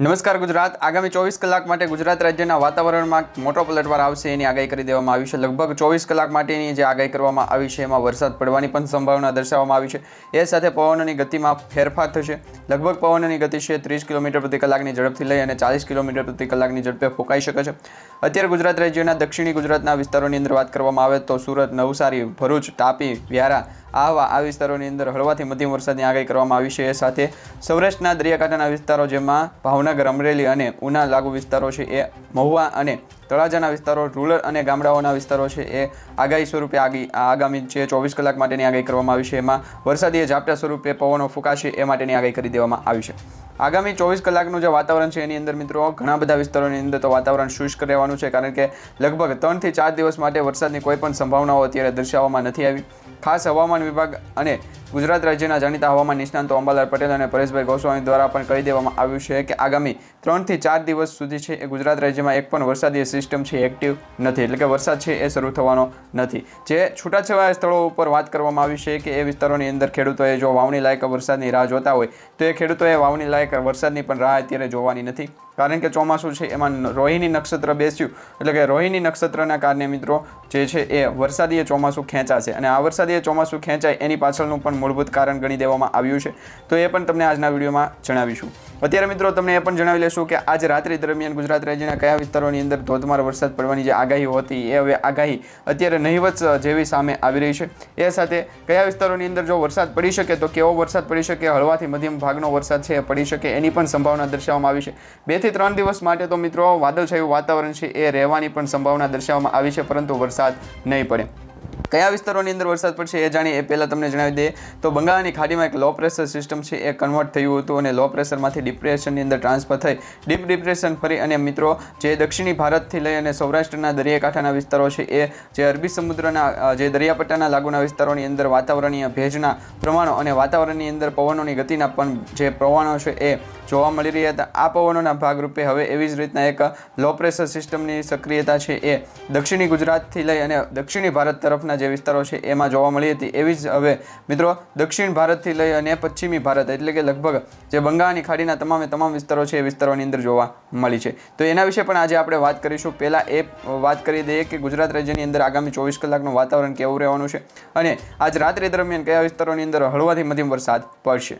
નમસ્કાર ગુજરાત. આગામી ચોવીસ કલાક માટે ગુજરાત રાજ્યના વાતાવરણમાં મોટો પલટવાર આવશે. એની આગાહી કરી દેવામાં આવી છે. લગભગ ચોવીસ કલાક માટેની જે આગાહી કરવામાં આવી છે, એમાં વરસાદ પડવાની પણ સંભાવના દર્શાવવામાં આવી છે. એ સાથે પવનોની ગતિમાં ફેરફાર થશે. લગભગ પવનોની ગતિ છે ત્રીસ કિલોમીટર પ્રતિ કલાકની ઝડપથી લઈ અને ચાલીસ કિલોમીટર પ્રતિ કલાકની ઝડપે ફૂંકાઈ શકે છે. અત્યારે ગુજરાત રાજ્યના દક્ષિણી ગુજરાતના વિસ્તારોની અંદર વાત કરવામાં આવે તો સુરત, નવસારી, ભરૂચ, તાપી, વ્યારા આવા આ વિસ્તારોની અંદર હળવાથી મધ્યમ વરસાદની આગાહી કરવામાં આવી છે. એ સાથે સૌરાષ્ટ્રના દરિયાકાંઠાના વિસ્તારો જેમાં ભાવનગર અમરેલી અને ઉના લાગુ વિસ્તારો છે. એ મહુવા અને તળાજાના વિસ્તારો, રૂરલ અને ગામડાઓના વિસ્તારો છે. એ આગાહી સ્વરૂપે આગી આગામી જે ચોવીસ કલાક માટેની આગાહી કરવામાં આવી છે. એમાં વરસાદી ઝાપટા સ્વરૂપે પવનો ફૂંકાશે એ માટેની આગાહી કરી દેવામાં આવી છે. આગામી ચોવીસ કલાકનું જે વાતાવરણ છે, એની અંદર મિત્રો ઘણા બધા વિસ્તારોની અંદર તો વાતાવરણ શુષ્ક રહેવાનું છે, કારણ કે લગભગ ત્રણથી ચાર દિવસ માટે વરસાદની કોઈ પણ સંભાવનાઓ અત્યારે દર્શાવવામાં નથી આવી. ખાસ હવામાન વિભાગ અને ગુજરાત રાજ્યના જાણીતા હવામાન નિષ્ણાંતો અંબાલાલ પટેલ અને પરેશભાઈ ગોસ્વામી દ્વારા પણ કહી દેવામાં આવ્યું છે કે આગામી ત્રણથી ચાર દિવસ સુધી છે એ ગુજરાત રાજ્યમાં એક પણ વરસાદી સિસ્ટમ છે એક્ટિવ નથી, એટલે કે વરસાદ છે એ શરૂ થવાનો નથી. જે છૂટાછવાયા સ્થળો ઉપર વાત કરવામાં આવી છે કે એ વિસ્તારોની અંદર ખેડૂતોએ જો વાવણી લાયક વરસાદની રાહ જોતા હોય, તો એ ખેડૂતોએ વાવણી લાયક વરસાદની પણ રાહ અત્યારે જોવાની નથી. કારણ કે ચોમાસું છે, એમાં રોહિણી નક્ષત્ર બેસ્યું. એટલે કે રોહિણી નક્ષત્રના કારણે મિત્રો જે છે એ વરસાદીય ચોમાસું ખેંચાશે. અને આ વરસાદીય ચોમાસું ખેંચાય એની પાછળનું પણ મૂળભૂત કારણ ગણી દેવામાં આવ્યું છે. તો એ પણ તમને આજના વિડીયોમાં જણાવીશું. અત્યારે મિત્રો તમને એ પણ જણાવી લેશું કે આજ રાત્રિ દરમિયાન ગુજરાત રાજ્યના કયા વિસ્તારોની અંદર ધોધમાર વરસાદ પડવાની જે આગાહી હતી, એ હવે આગાહી અત્યારે નહિવત જેવી સામે આવી રહી છે. એ સાથે કયા વિસ્તારોની અંદર જો વરસાદ પડી શકે તો કેવો વરસાદ પડી શકે, હળવાથી મધ્યમ ભાગનો વરસાદ છે એ પડી શકે એની પણ સંભાવના દર્શાવવામાં આવી છે. બેથી ત્રણ દિવસ માટે તો મિત્રો વાદળછાયું વાતાવરણ છે એ રહેવાની પણ સંભાવના દર્શાવવામાં આવી છે, પરંતુ વરસાદ નહીં પડે. કયા વિસ્તારોની અંદર વરસાદ પડશે એ જાણીએ. એ પહેલાં તમને જણાવી દઈએ. તો બંગાળની ખાડીમાં એક લો પ્રેશર સિસ્ટમ છે, એ કન્વર્ટ થયું હતું અને લો પ્રેશરમાંથી ડિપ્રેશનની અંદર ટ્રાન્સફર થઈ. ડીપ ડિપ્રેશન ફરી અને મિત્રો, જે દક્ષિણી ભારતથી લઈ અને સૌરાષ્ટ્રના દરિયાકાંઠાના વિસ્તારો છે, એ જે અરબી સમુદ્રના જે દરિયાપટ્ટાના લાગુના વિસ્તારોની અંદર વાતાવરણીય ભેજના પ્રમાણો અને વાતાવરણની અંદર પવનોની ગતિના પણ જે પ્રમાણો છે, એ જોવા મળી રહ્યા હતા. આ પવનોના ભાગરૂપે હવે એવી જ રીતના એક લો પ્રેશર સિસ્ટમની સક્રિયતા છે, એ દક્ષિણી ગુજરાતથી લઈ અને દક્ષિણી ભારત તરફના જે વિસ્તારો છે એમાં જોવા મળી હતી. એવી જ હવે મિત્રો દક્ષિણ ભારતથી લઈ અને પશ્ચિમી ભારત એટલે કે લગભગ જે બંગાળની ખાડીના તમામે તમામ વિસ્તારો છે એ વિસ્તારોની અંદર જોવા મળી છે. તો એના વિશે પણ આજે આપણે વાત કરીશું. પહેલાં એ વાત કરી દઈએ કે ગુજરાત રાજ્યની અંદર આગામી ચોવીસ કલાકનું વાતાવરણ કેવું રહેવાનું છે અને આજ રાત્રિ દરમિયાન કયા વિસ્તારોની અંદર હળવાથી મધ્યમ વરસાદ પડશે?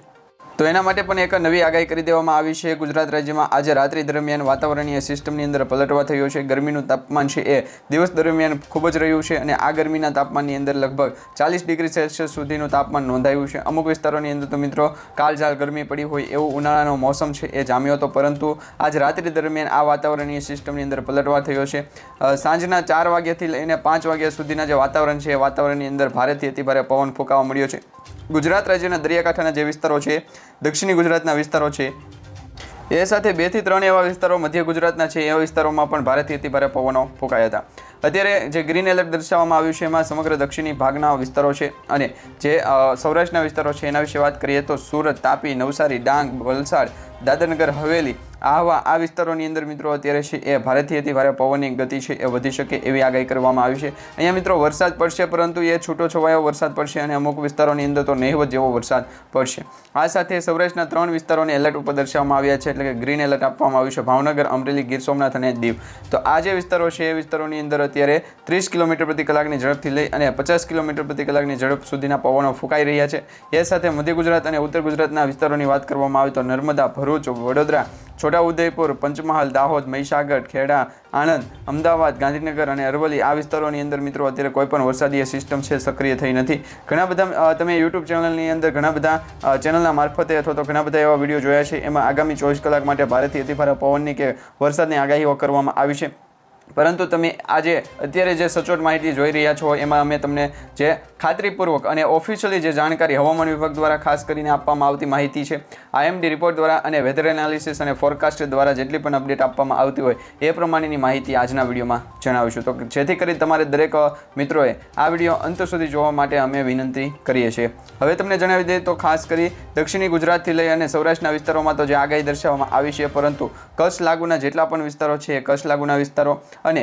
તો એના માટે પણ એક નવી આગાહી કરી દેવામાં આવી છે. ગુજરાત રાજ્યમાં આજે રાત્રિ દરમિયાન વાતાવરણીય સિસ્ટમની અંદર પલટવા થયો છે. ગરમીનું તાપમાન છે એ દિવસ દરમિયાન ખૂબ જ રહ્યું છે અને આ ગરમીના તાપમાનની અંદર લગભગ ચાલીસ ડિગ્રી સેલ્સિયસ સુધીનું તાપમાન નોંધાયું છે. અમુક વિસ્તારોની અંદર તો મિત્રો કાળઝાળ ગરમી પડી હોય એવું ઉનાળાનો મોસમ છે એ જામ્યો હતો, પરંતુ આજ રાત્રિ દરમિયાન આ વાતાવરણીય સિસ્ટમની અંદર પલટવા થયો છે. સાંજના ચાર વાગ્યાથી લઈને પાંચ વાગ્યા સુધીના જે વાતાવરણ છે એ વાતાવરણની અંદર ભારેથી અતિભારે પવન ફૂંકાવા મળ્યો છે. ગુજરાત રાજ્યના દરિયાકાંઠાના જે વિસ્તારો છે દક્ષિણી ગુજરાતના વિસ્તારો છે. એ સાથે બેથી ત્રણ એવા વિસ્તારો મધ્ય ગુજરાતના છે. એવા વિસ્તારોમાં પણ ભારેથી અતિ ભારે પવનો ફૂંકાયા હતા. અત્યારે જે ગ્રીન એલર્ટ દર્શાવવામાં આવ્યું છે, એમાં સમગ્ર દક્ષિણી ભાગના વિસ્તારો છે અને જે સૌરાષ્ટ્રના વિસ્તારો છે, એના વિશે વાત કરીએ તો સુરત, તાપી, નવસારી, ડાંગ, વલસાડ, દાદરનગર, હવેલી આવા આ વિસ્તારોની અંદર મિત્રો અત્યારે છે એ ભારેથી અતિ ભારે પવનની ગતિ છે એ વધી શકે એવી આગાહી કરવામાં આવી છે. અહીંયા મિત્રો વરસાદ પડશે પરંતુ એ છૂટો છવાયો વરસાદ પડશે અને અમુક વિસ્તારોની અંદર તો નહીવત જેવો વરસાદ પડશે. આ સાથે સૌરાષ્ટ્રના ત્રણ વિસ્તારોને એલર્ટ ઉપર દર્શાવવામાં આવ્યા છે એટલે કે ગ્રીન એલર્ટ આપવામાં આવ્યું છે. ભાવનગર, અમરેલી, ગીર સોમનાથ અને દીવ. તો આ જે વિસ્તારો છે એ વિસ્તારોની અંદર અત્યારે ત્રીસ કિલોમીટર પ્રતિ કલાકની ઝડપથી લઈ અને પચાસ કિલોમીટર પ્રતિ કલાકની ઝડપ સુધીના પવનો ફૂંકાઈ રહ્યા છે. એ સાથે મધ્ય ગુજરાત અને ઉત્તર ગુજરાતના વિસ્તારોની વાત કરવામાં આવે તો નર્મદા, ભરૂચ, વડોદરા છોટાઉદેપુર, પંચમહાલ, દાહોદ, મહીસાગર, ખેડા, આણંદ, અમદાવાદ, ગાંધીનગર અને અરવલ્લી આ વિસ્તારોની અંદર મિત્રો અત્યારે કોઈ પણ વરસાદીય સિસ્ટમ છે સક્રિય થઈ નથી. ઘણા બધા તમે યુટ્યુબ ચેનલની અંદર ઘણા બધા ચેનલના મારફતે અથવા તો ઘણા બધા એવા વીડિયો જોયા છે. એમાં આગામી ચોવીસ કલાક માટે ભારેથી અતિભારે પવનની કે વરસાદની આગાહીઓ કરવામાં આવી છે. પરંતુ તમે આજે અત્યારે જે સચોટ માહિતી જોઈ રહ્યા છો, એમાં અમે તમને જે ખાતરીપૂર્વક અને ઓફિશિયલી જે જાણકારી હવામાન વિભાગ દ્વારા ખાસ કરીને આપવામાં આવતી માહિતી છે આઈએમડી રિપોર્ટ દ્વારા અને વેધર એનાલિસિસ અને ફોરકાસ્ટ દ્વારા જેટલી પણ અપડેટ આપવામાં આવતી હોય, એ પ્રમાણેની માહિતી આજના વિડીયોમાં જણાવીશું. તો જેથી કરી તમારે દરેક મિત્રોએ આ વીડિયો અંત સુધી જોવા માટે અમે વિનંતી કરીએ છીએ. હવે તમને જણાવી દઈએ તો ખાસ કરી દક્ષિણી ગુજરાતથી લઈ અને સૌરાષ્ટ્રના વિસ્તારોમાં તો જે આગાહી દર્શાવવામાં આવી છે, પરંતુ કચ્છ લાગુના જેટલા પણ વિસ્તારો છે, એ કચ્છ લાગુના વિસ્તારો અને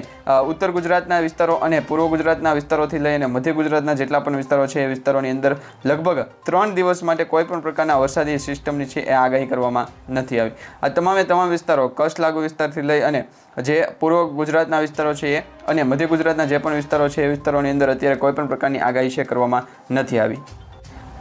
ઉત્તર ગુજરાતના વિસ્તારો અને પૂર્વ ગુજરાતના વિસ્તારોથી લઈ અને મધ્ય ગુજરાતના જેટલા પણ વિસ્તારો છે, એ વિસ્તારોની અંદર લગભગ ત્રણ દિવસ માટે કોઈ પણ પ્રકારના વરસાદી સિસ્ટમની છે, એ આગાહી કરવામાં નથી આવી. આ તમામે તમામ વિસ્તારો, કચ્છ લાગુ વિસ્તારથી લઈ અને જે પૂર્વ ગુજરાતના વિસ્તારો છે, એ અને મધ્ય ગુજરાતના જે પણ વિસ્તારો છે, એ વિસ્તારોની અંદર અત્યારે કોઈ પણ પ્રકારની આગાહી છે કરવામાં નથી આવી.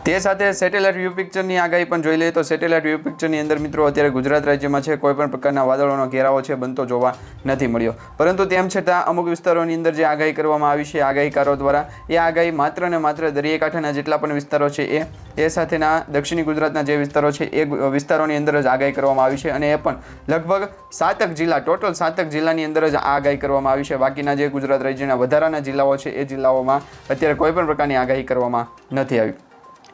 તે સાથે સેટેલાઇટ વ્યૂ પિક્ચરની આગાહી પણ જોઈ લઈએ તો સેટેલાઇટ વ્યૂ પિક્ચરની અંદર મિત્રો અત્યારે ગુજરાત રાજ્યમાં છે, કોઈ પણ પ્રકારના વાદળોનો ઘેરાવો છે, બનતો જોવા નથી મળ્યો. પરંતુ તેમ છતાં અમુક વિસ્તારોની અંદર જે આગાહી કરવામાં આવી છે, આગાહીકારો દ્વારા, એ આગાહી માત્ર ને માત્ર દરિયાકાંઠાના જેટલા પણ વિસ્તારો છે, એ એ સાથેના દક્ષિણી ગુજરાતના જે વિસ્તારો છે, એ વિસ્તારોની અંદર જ આગાહી કરવામાં આવી છે અને એ પણ લગભગ સાતક જિલ્લા, ટોટલ સાતક જિલ્લાની અંદર જ આ આગાહી કરવામાં આવી છે. બાકીના જે ગુજરાત રાજ્યના વધારાના જિલ્લાઓ છે, એ જિલ્લાઓમાં અત્યારે કોઈ પણ પ્રકારની આગાહી કરવામાં નથી આવી.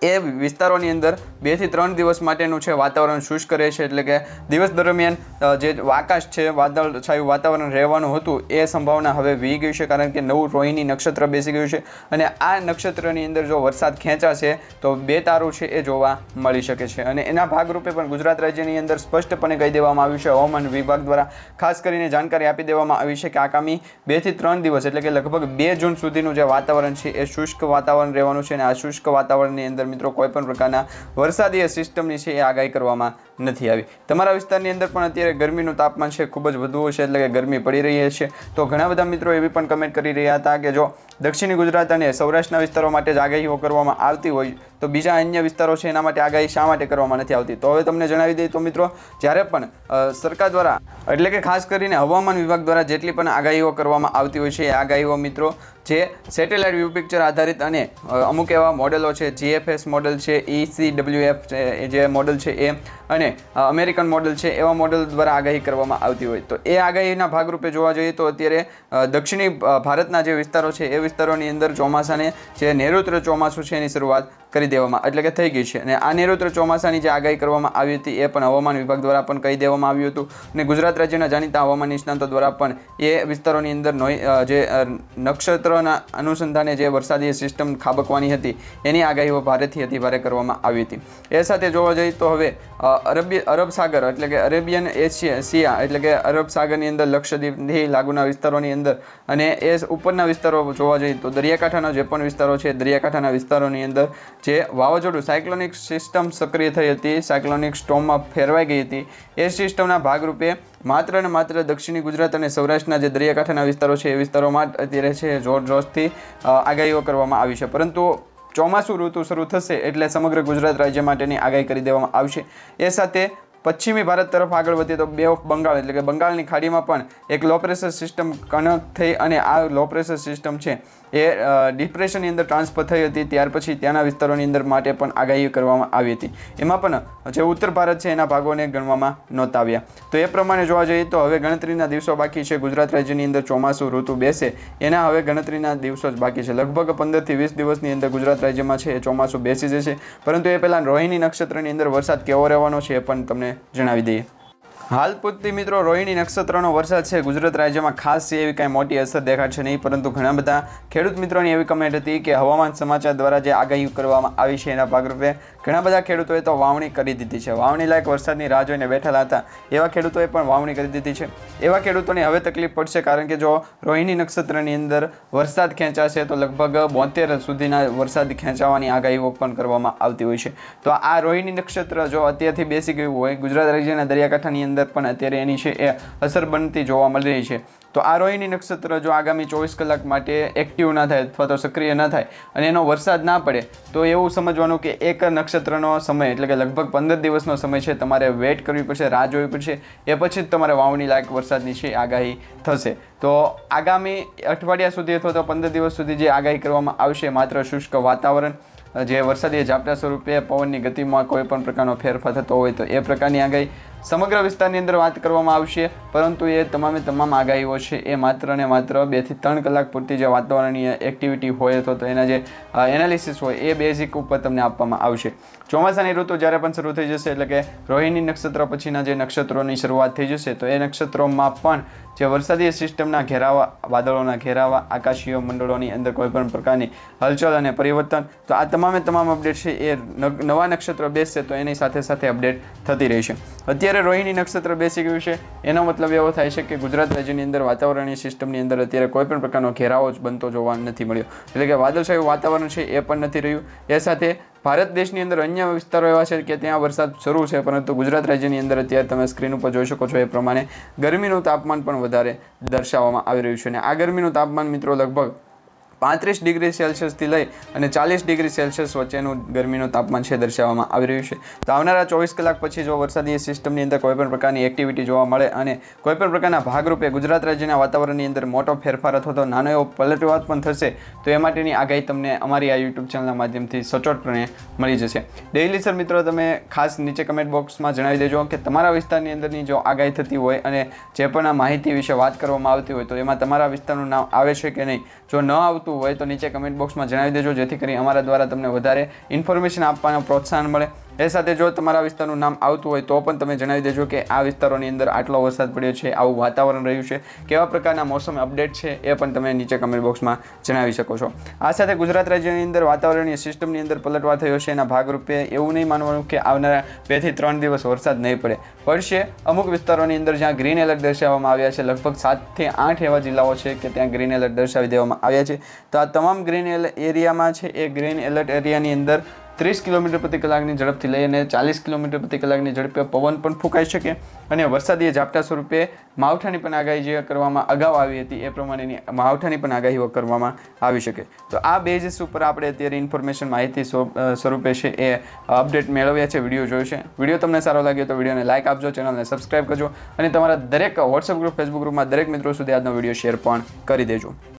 એ વિસ્તારોની અંદર બેથી ત્રણ દિવસ માટેનું છે વાતાવરણ શુષ્ક રહેશે. એટલે કે દિવસ દરમિયાન જે આકાશ છે વાદળ છાયું વાતાવરણ રહેવાનું હતું, એ સંભાવના હવે વી ગઈ છે, કારણ કે નવું રોહિણી નક્ષત્ર બેસી ગયું છે. અને આ નક્ષત્રની અંદર જો વરસાદ ખેંચાશે, તો બે તારું છે એ જોવા મળી શકે છે. અને એના ભાગરૂપે પણ ગુજરાત રાજ્યની અંદર સ્પષ્ટપણે કહી દેવામાં આવ્યું છે, હવામાન વિભાગ દ્વારા ખાસ કરીને જાણકારી આપી દેવામાં આવી છે કે આગામી બેથી ત્રણ દિવસ, એટલે કે લગભગ બે જૂન સુધીનું જે વાતાવરણ છે, એ શુષ્ક વાતાવરણ રહેવાનું છે. અને આ શુષ્ક વાતાવરણની અંદર મિત્રો કોઈ પણ પ્રકારના વરસાદીય સિસ્ટમની છે એ આગાહી કરવામાં નથી આવી. તમારા વિસ્તારની અંદર પણ અત્યારે ગરમીનું તાપમાન છે, ખૂબ જ વધુ છે, એટલે કે ગરમી પડી રહી છે. તો ઘણા બધા મિત્રો એવી પણ કમેન્ટ કરી રહ્યા હતા કે જો દક્ષિણી ગુજરાત અને સૌરાષ્ટ્રના વિસ્તારો માટે જ આગાહીઓ કરવામાં આવતી હોય તો બીજા અન્ય વિસ્તારો છે એના માટે આગાહી શા માટે કરવામાં નથી આવતી? તો હવે તમને જણાવી દઈએ તો મિત્રો, જ્યારે પણ સરકાર દ્વારા, એટલે કે ખાસ કરીને હવામાન વિભાગ દ્વારા જેટલી પણ આગાહીઓ કરવામાં આવતી હોય છે, એ આગાહીઓ મિત્રો, જે સેટેલાઇટ વ્યૂ પિક્ચર આધારિત અને અમુક એવા મોડેલો છે જીએફએસ મોડેલ છે E ઈસીડબ્લ્યુએફ જે મોડેલ છે એ, અને અમેરિકન મોડેલ છે, એવા મોડેલ દ્વારા આગાહી કરવામાં આવતી હોય. તો એ આગાહીના ભાગરૂપે જોવા જઈએ તો અત્યારે દક્ષિણી ભારતના જે વિસ્તારો છે, એ વિસ્તારોની અંદર ચોમાસાને જે નૈઋત્ય ચોમાસું છે એની શરૂઆત કરી દેવામાં એટલે કે થઈ ગઈ છે. અને આ નૈઋત્ય ચોમાસાની જે આગાહી કરવામાં આવી હતી, એ પણ હવામાન વિભાગ દ્વારા પણ કહી દેવામાં આવ્યું હતું. અને ગુજરાત રાજ્યના જાણીતા હવામાન નિષ્ણાંતો દ્વારા પણ એ વિસ્તારોની અંદર જે નક્ષત્રના અનુસંધાને જે વરસાદી સિસ્ટમ ખાબકવાની હતી, એની આગાહીઓ ભારેથી હતી ભારે કરવામાં આવી હતી. એ સાથે જોવા જઈએ તો હવે અરબી અરબ સાગર એટલે કે અરેબિયન એશિયા સિયા એટલે કે અરબ સાગરની અંદર લક્ષદ્વીપથી લાગુના વિસ્તારોની અંદર અને એ ઉપરના વિસ્તારો જોવા જઈએ તો દરિયાકાંઠાના જે પણ વિસ્તારો છે, દરિયાકાંઠાના વિસ્તારોની અંદર જે વાવાઝોડું સાયક્લોનિક સિસ્ટમ સક્રિય થઈ હતી. સાયક્લોનિક સ્ટોમમાં ફેરવાઈ ગઈ હતી. એ સિસ્ટમના ભાગરૂપે માત્ર ને માત્ર દક્ષિણી ગુજરાત અને સૌરાષ્ટ્રના જે દરિયાકાંઠાના વિસ્તારો છે, એ વિસ્તારોમાં અત્યારે છે જોર જોશથી આગાહીઓ કરવામાં આવી છે. પરંતુ ચોમાસું ઋતુ શરૂ થશે એટલે સમગ્ર ગુજરાત રાજ્ય માટેની આગાહી કરી દેવામાં આવશે. એ સાથે પશ્ચિમી ભારત તરફ આગળ વધીએ તો બે ઓફ બંગાળ, એટલે કે બંગાળની ખાડીમાં પણ એક લો પ્રેશર સિસ્ટમ કનેક્ટ થઈ અને આ લો પ્રેશર સિસ્ટમ છે એ ડિપ્રેશનની અંદર ટ્રાન્સફર થઈ હતી. ત્યાર પછી ત્યાંના વિસ્તારોની અંદર માટે પણ આગાહી કરવામાં આવી હતી. એમાં પણ જે ઉત્તર ભારત છે એના ભાગોને ગણવામાં નહોતા આવ્યા. તો એ પ્રમાણે જોવા જઈએ તો હવે ગણતરીના દિવસો બાકી છે. ગુજરાત રાજ્યની અંદર ચોમાસું ઋતુ બેસે. એના હવે ગણતરીના દિવસો જ બાકી છે. લગભગ પંદરથી વીસ દિવસની અંદર ગુજરાત રાજ્યમાં છે એ ચોમાસું બેસી જશે. પરંતુ એ પહેલાં રોહિણી નક્ષત્રની અંદર વરસાદ કેવો રહેવાનો છે એ પણ તમને જણાવી દઈએ. હાલ પૂરતી મિત્રો રોહિણી નક્ષત્રનો વરસાદ છે. ગુજરાત રાજ્યમાં ખાસ એવી કાંઈ મોટી અસર દેખાશે નહીં, પરંતુ ઘણા બધા ખેડૂત મિત્રોની એવી કમેન્ટ હતી કે હવામાન સમાચાર દ્વારા જે આગાહી કરવામાં આવી છે એના ભાગરૂપે ઘણા બધા ખેડૂતોએ તો વાવણી કરી દીધી છે. વાવણી લાયક વરસાદની રાહ જોઈને બેઠેલા હતા. એવા ખેડૂતોએ પણ વાવણી કરી દીધી છે. એવા ખેડૂતોને હવે તકલીફ પડશે કારણ કે જો રોહિણી નક્ષત્રની અંદર વરસાદ ખેંચાશે તો લગભગ બોતેર સુધીના વરસાદ ખેંચાવાની આગાહીઓ પણ કરવામાં આવતી હોય છે. તો આ રોહિણી નક્ષત્ર જો અત્યારથી બેસી ગયું હોય, ગુજરાત રાજ્યના દરિયાકાંઠાની અંદર પણ અત્યારે એની છે એ અસર બનતી જોવા મળી રહી છે. તો આ રોહિણી નક્ષત્ર જો આગામી ચોવીસ કલાક માટે એક્ટિવ ના થાય અથવા તો સક્રિય ના થાય અને એનો વરસાદ ના પડે, તો એવું સમજવાનું કે એક નક્ષત્રનો સમય, એટલે કે લગભગ પંદર દિવસનો સમય છે, તમારે વેઇટ કરવી પડશે, રાહ જોવી પડશે. એ પછી જ તમારે વાવણી લાયક વરસાદની છે, આગાહી થશે. તો આગામી અઠવાડિયા સુધી અથવા તો પંદર દિવસ સુધી જે આગાહી કરવામાં આવશે, માત્ર શુષ્ક વાતાવરણ, જે વરસાદી ઝાપટા સ્વરૂપે પવનની ગતિમાં કોઈ પણ પ્રકારનો ફેરફાર થતો હોય તો એ પ્રકારની આગાહી સમગ્ર વિસ્તારની અંદર વાત કરવામાં આવશે, પરંતુ એ તમામે તમામ આગાહીઓ છે, એ માત્ર ને માત્ર બેથી ત્રણ કલાક પૂરતી જે વાતાવરણીય એક્ટિવિટી હોય અથવા તો એના જે એનાલિસિસ હોય, એ બેઝિક ઉપર તમને આપવામાં આવશે. ચોમાસાની ઋતુ જ્યારે પણ શરૂ થઈ જશે, એટલે કે રોહિણી નક્ષત્ર પછીના જે નક્ષત્રોની શરૂઆત થઈ જશે, તો એ નક્ષત્રોમાં પણ જે વરસાદી સિસ્ટમના ઘેરાવા, વાદળોના ઘેરાવા, આકાશીય મંડળોની અંદર કોઈપણ પ્રકારની હલચલ અને પરિવર્તન, તો આ તમામે તમામ અપડેટ છે, એ નવા નક્ષત્રો બેસશે તો એની સાથે સાથે અપડેટ થતી રહેશે. અત્યારે અત્યારે રોહિણી નક્ષત્ર બેસી ગયું છે. એનો મતલબ એવો થાય છે કે ગુજરાત રાજ્યની અંદર વાતાવરણીય સિસ્ટમની અંદર અત્યારે કોઈ પણ પ્રકારનો ઘેરાવો જ બનતો જોવા નથી મળ્યો. એટલે કે વાદળછાયું વાતાવરણ છે એ પણ નથી રહ્યું. એ સાથે ભારત દેશની અંદર અન્ય વિસ્તારો એવા છે કે ત્યાં વરસાદ શરૂ છે, પરંતુ ગુજરાત રાજ્યની અંદર અત્યારે તમે સ્ક્રીન ઉપર જોઈ શકો છો એ પ્રમાણે ગરમીનું તાપમાન પણ વધારે દર્શાવવામાં આવી રહ્યું છે. અને આ ગરમીનું તાપમાન મિત્રો લગભગ પાંત્રીસ ડિગ્રી સેલ્સિયસથી લઈ અને ચાલીસ ડિગ્રી સેલ્સિયસ વચ્ચેનું ગરમીનું તાપમાન છે દર્શાવવામાં આવી રહ્યું છે. તો આવનારા ચોવીસ કલાક પછી જો વરસાદી સિસ્ટમની અંદર કોઈપણ પ્રકારની એક્ટિવિટી જોવા મળે અને કોઈપણ પ્રકારના ભાગરૂપે ગુજરાત રાજ્યના વાતાવરણની અંદર મોટો ફેરફાર અથવા તો નાનો એવો પલટવાદ પણ થશે, તો એ માટેની આગાહી તમને અમારી આ યુટ્યુબ ચેનલના માધ્યમથી સચોટપણે મળી જશે. ડેઇલી સર મિત્રો, તમે ખાસ નીચે કમેન્ટ બોક્સમાં જણાવી દેજો કે તમારા વિસ્તારની અંદરની જો આગાહી થતી હોય અને જે પણ આ માહિતી વિશે વાત કરવામાં આવતી હોય તો એમાં તમારા વિસ્તારનું નામ આવે છે કે નહીં? જો ન આવતું હોય તો નીચે કમેન્ટ બોક્સમાં જણાવી દેજો, જેથી કરી અમારા દ્વારા તમને વધારે ઇન્ફોર્મેશન આપવાનો પ્રોત્સાહન મળે. એ સાથે જો તમારા વિસ્તારનું નામ આવતું હોય તો પણ તમે જણાવી દેજો કે આ વિસ્તારોની અંદર આટલો વરસાદ પડ્યો છે, આવું વાતાવરણ રહ્યું છે, કેવા પ્રકારના મોસમ અપડેટ છે એ પણ તમે નીચે કમેન્ટ બોક્સમાં જણાવી શકો છો. આ સાથે ગુજરાત રાજ્યની અંદર વાતાવરણીય સિસ્ટમની અંદર પલટવા થયો છે, એના ભાગરૂપે એવું નહીં માનવાનું કે આવનારા બેથી ત્રણ દિવસ વરસાદ નહીં પડે. પડશે અમુક વિસ્તારોની અંદર જ્યાં ગ્રીન એલર્ટ દર્શાવવામાં આવ્યા છે, લગભગ સાતથી આઠ એવા જિલ્લાઓ છે કે ત્યાં ગ્રીન એલર્ટ દર્શાવી દેવામાં આવ્યા છે. તો આ તમામ ગ્રીન એરિયામાં છે એ ગ્રીન એલર્ટ એરિયાની અંદર ત્રીસ કિલોમીટર પ્રતિ કલાકની ઝડપથી લઈ અને ચાલીસ કિલોમીટર પ્રતિ કલાકની ઝડપે પવન પણ ફૂંકાઈ શકે અને વરસાદી ઝાપટા સ્વરૂપે માવઠાની પણ આગાહી જે કરવામાં અગાઉ આવી હતી એ પ્રમાણેની માવઠાની પણ આગાહીઓ કરવામાં આવી શકે. તો આ બેઝિસ ઉપર આપણે અત્યારે ઇન્ફોર્મેશન માહિતી સ્વ- સ્વરૂપે છે એ અપડેટ મેળવ્યા છે, વીડિયો જોયો છે. વીડિયો તમને સારો લાગ્યો તો વિડીયોને લાઇક આપજો, ચેનલને સબસ્ક્રાઇબ કરજો અને તમારા દરેક વોટ્સઅપ ગ્રુપ ફેસબુક ગ્રુપમાં દરેક મિત્રો સુધી આજનો વીડિયો શેર પણ કરી દેજો.